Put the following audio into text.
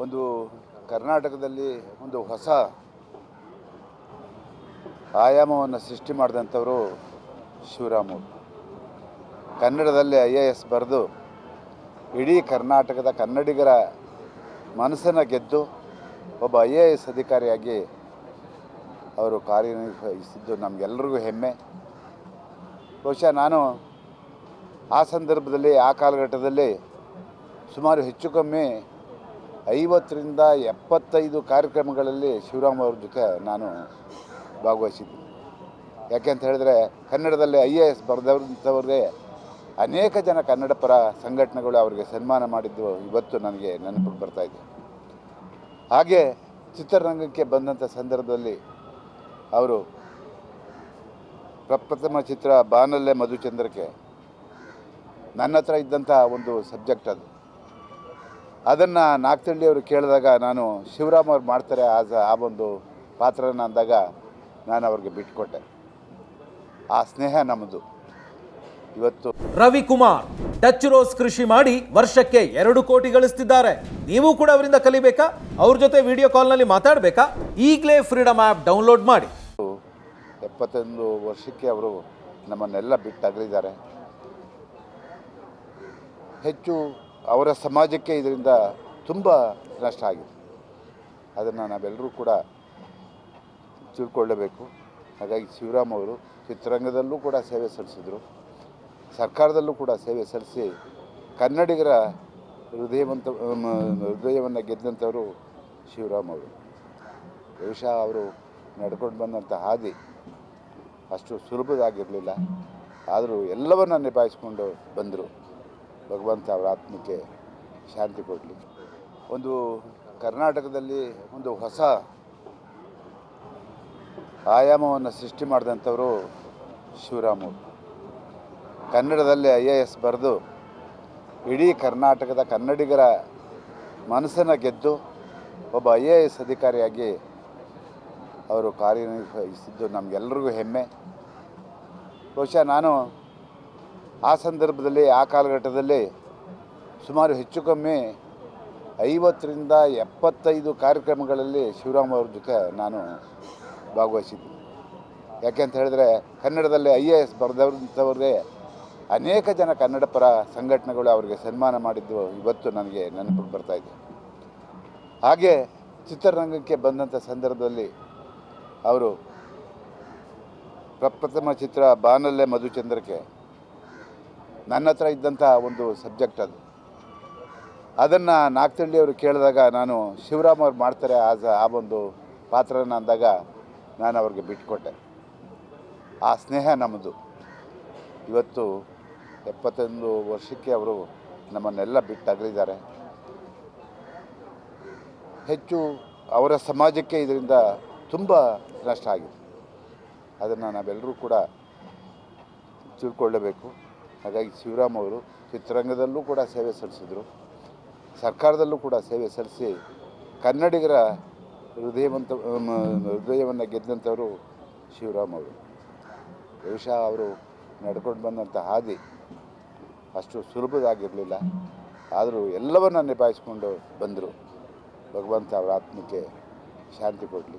ಒಂದು ಕರ್ನಾಟಕದಲ್ಲಿ ಒಂದು ಹೊಸ ಆಯಾಮವನ್ನು ಸೃಷ್ಟಿ ಮಾಡಿದಂಥವರು ಶಿವರಾಮೂರು ಕನ್ನಡದಲ್ಲಿ ಐ ಎ ಎಸ್ ಬರೆದು ಇಡೀ ಕರ್ನಾಟಕದ ಕನ್ನಡಿಗರ ಮನಸ್ಸನ್ನು ಗೆದ್ದು ಒಬ್ಬ ಐ ಎ ಎಸ್ ಅಧಿಕಾರಿಯಾಗಿ ಅವರು ಕಾರ್ಯನಿರ್ವಹಿಸಿದ್ದು ನಮಗೆಲ್ಲರಿಗೂ ಹೆಮ್ಮೆ. ಬಹುಶಃ ನಾನು ಆ ಸಂದರ್ಭದಲ್ಲಿ, ಆ ಕಾಲಘಟ್ಟದಲ್ಲಿ ಸುಮಾರು ಹೆಚ್ಚು ಕಮ್ಮಿ ಐವತ್ತರಿಂದ ಎಪ್ಪತ್ತೈದು ಕಾರ್ಯಕ್ರಮಗಳಲ್ಲಿ ಶಿವರಾಮ್ ಅವ್ರ ಜೊತೆ ನಾನು ಭಾಗವಹಿಸಿದ್ದೆ ಯಾಕೆ ಅಂತ ಹೇಳಿದ್ರೆ, ಕನ್ನಡದಲ್ಲಿ ಐ ಎ ಎಸ್ ಬರೆದವ್ರಂಥವ್ರಿಗೆ ಅನೇಕ ಜನ ಕನ್ನಡ ಪರ ಸಂಘಟನೆಗಳು ಅವರಿಗೆ ಸನ್ಮಾನ ಮಾಡಿದ್ದು ಇವತ್ತು ನನಗೆ ನೆನಪಿಗೆ ಬರ್ತಾಯಿದೆ ಹಾಗೆ ಚಿತ್ರರಂಗಕ್ಕೆ ಬಂದಂಥ ಸಂದರ್ಭದಲ್ಲಿ ಅವರು ಪ್ರಪ್ರಥಮ ಚಿತ್ರ ಬಾನಲ್ಲೇ ಮಧುಚಂದ್ರಕ್ಕೆ ನನ್ನ ಹತ್ರ ಇದ್ದಂಥ ಒಂದು ಸಬ್ಜೆಕ್ಟ್ ಅದು. ಅದನ್ನು ನಾಗತಳ್ಳಿ ಅವರು ಕೇಳಿದಾಗ ನಾನು ಶಿವರಾಮ್ ಅವ್ರು ಮಾಡ್ತಾರೆ ಆಸ ಆ ಒಂದು ಪಾತ್ರನ ಅಂದಾಗ ನಾನು ಅವ್ರಿಗೆ ಬಿಟ್ಕೊಟ್ಟೆ. ಆ ಸ್ನೇಹ ನಮ್ಮದು ಇವತ್ತು ರವಿಕುಮಾರ್ ಟಚ್ ರೋಸ್ ಕೃಷಿ ಮಾಡಿ ವರ್ಷಕ್ಕೆ ಎರಡು ಕೋಟಿ ಗಳಿಸ್ತಿದ್ದಾರೆ. ನೀವು ಕೂಡ ಅವರಿಂದ ಕಲಿಬೇಕಾ? ಅವ್ರ ಜೊತೆ ವಿಡಿಯೋ ಕಾಲ್ನಲ್ಲಿ ಮಾತಾಡಬೇಕಾ? ಈಗಲೇ ಫ್ರೀಡಮ್ ಆ್ಯಪ್ ಡೌನ್ಲೋಡ್ ಮಾಡಿ. ಎಪ್ಪತ್ತೊಂದು ವರ್ಷಕ್ಕೆ ಅವರು ನಮ್ಮನ್ನೆಲ್ಲ ಬಿಟ್ಟು ಅಗಲಿದ್ದಾರೆ ಹೆಚ್ಚು ಅವರ ಸಮಾಜಕ್ಕೆ ಇದರಿಂದ ತುಂಬ ನಷ್ಟ ಆಗಿದೆ. ಅದನ್ನು ನಾವೆಲ್ಲರೂ ಕೂಡ ತಿಳ್ಕೊಳ್ಳಬೇಕು. ಹಾಗಾಗಿ ಶಿವರಾಮ್ ಅವರು ಚಿತ್ರರಂಗದಲ್ಲೂ ಕೂಡ ಸೇವೆ ಸಲ್ಲಿಸಿದರು. ಸರ್ಕಾರದಲ್ಲೂ ಕೂಡ ಸೇವೆ ಸಲ್ಲಿಸಿ ಕನ್ನಡಿಗರ ಹೃದಯವಂತ ಹೃದಯವನ್ನು ಗೆದ್ದಂಥವರು ಶಿವರಾಮ್ ಅವರು. ಬಹುಶಃ ಅವರು ನಡ್ಕೊಂಡು ಬಂದಂಥ ಹಾದಿ ಅಷ್ಟು ಸುಲಭದಾಗಿರಲಿಲ್ಲ. ಆದರೂ ಎಲ್ಲವನ್ನ ನಿಭಾಯಿಸ್ಕೊಂಡು ಬಂದರು. ಭಗವಂತ ಅವರ ಆತ್ಮಕ್ಕೆ ಶಾಂತಿ ಕೊಡಲಿ. ಒಂದು ಕರ್ನಾಟಕದಲ್ಲಿ ಒಂದು ಹೊಸ ಆಯಾಮವನ್ನು ಸೃಷ್ಟಿ ಮಾಡಿದಂಥವರು ಶಿವರಾಮು. ಕನ್ನಡದಲ್ಲಿ ಐ ಎ ಎಸ್ ಬರೆದು ಇಡೀ ಕರ್ನಾಟಕದ ಕನ್ನಡಿಗರ ಮನಸ್ಸನ್ನು ಗೆದ್ದು ಒಬ್ಬ ಐ ಎ ಎಸ್ ಅಧಿಕಾರಿಯಾಗಿ ಅವರು ಕಾರ್ಯನಿರ್ವಹಿಸಿದ್ದು ನಮಗೆಲ್ಲರಿಗೂ ಹೆಮ್ಮೆ. ಬಹುಶಃ ನಾನು ಆ ಸಂದರ್ಭದಲ್ಲಿ, ಆ ಕಾಲಘಟ್ಟದಲ್ಲಿ ಸುಮಾರು ಹೆಚ್ಚು ಕಮ್ಮಿ ಐವತ್ತರಿಂದ ಎಪ್ಪತ್ತೈದು ಕಾರ್ಯಕ್ರಮಗಳಲ್ಲಿ ಶಿವರಾಮ್ ಅವ್ರ ಜೊತೆ ನಾನು ಭಾಗವಹಿಸಿದ್ದೀನಿ. ಯಾಕೆ ಅಂತ ಹೇಳಿದ್ರೆ, ಕನ್ನಡದಲ್ಲಿ ಐ ಎ ಎಸ್ ಬರೆದವ್ರಂಥವ್ರಿಗೆ ಅನೇಕ ಜನ ಕನ್ನಡ ಪರ ಸಂಘಟನೆಗಳು ಅವರಿಗೆ ಸನ್ಮಾನ ಮಾಡಿದ್ದು ಇವತ್ತು ನನಗೆ ನೆನಪಿಗೆ ಬರ್ತಾಯಿದೆ ಹಾಗೆ ಚಿತ್ರರಂಗಕ್ಕೆ ಬಂದಂಥ ಸಂದರ್ಭದಲ್ಲಿ ಅವರು ಪ್ರಪ್ರಥಮ ಚಿತ್ರ ಬಾನಲ್ಲೇ ಮಧುಚಂದ್ರಕ್ಕೆ ನನ್ನ ಹತ್ರ ಇದ್ದಂಥ ಒಂದು ಸಬ್ಜೆಕ್ಟ್ ಅದು. ಅದನ್ನು ಅವರು ಕೇಳಿದಾಗ ನಾನು ಶಿವರಾಮ್ ಅವ್ರು ಮಾಡ್ತಾರೆ ಆಸ ಆ ಒಂದು ಪಾತ್ರನ ಅಂದಾಗ ನಾನು ಅವ್ರಿಗೆ ಬಿಟ್ಕೊಟ್ಟೆ. ಆ ಸ್ನೇಹ ನಮ್ಮದು ಇವತ್ತು ಎಪ್ಪತ್ತೊಂದು ವರ್ಷಕ್ಕೆ ಅವರು ನಮ್ಮನ್ನೆಲ್ಲ ಬಿಟ್ಟು ಅಗಲಿದ್ದಾರೆ. ಹೆಚ್ಚು ಅವರ ಸಮಾಜಕ್ಕೆ ಇದರಿಂದ ತುಂಬ ನಷ್ಟ ಆಗಿದೆ. ಅದನ್ನು ನಾವೆಲ್ಲರೂ ಕೂಡ ತಿಳ್ಕೊಳ್ಳಬೇಕು. ಹಾಗಾಗಿ ಶಿವರಾಮ್ ಅವರು ಚಿತ್ರರಂಗದಲ್ಲೂ ಕೂಡ ಸೇವೆ ಸಲ್ಲಿಸಿದರು. ಸರ್ಕಾರದಲ್ಲೂ ಕೂಡ ಸೇವೆ ಸಲ್ಲಿಸಿ ಕನ್ನಡಿಗರ ಹೃದಯವಂತ ಹೃದಯವನ್ನು ಗೆದ್ದಂಥವರು ಶಿವರಾಮ್ ಅವರು. ಬಹುಶಃ ಅವರು ನಡ್ಕೊಂಡು ಬಂದಂಥ ಹಾದಿ ಅಷ್ಟು ಸುಲಭದಾಗಿರಲಿಲ್ಲ. ಆದರೂ ಎಲ್ಲವನ್ನ ನಿಭಾಯಿಸ್ಕೊಂಡು ಬಂದರು. ಭಗವಂತ ಅವರ ಆತ್ಮಕ್ಕೆ ಶಾಂತಿ ಕೊಡಲಿ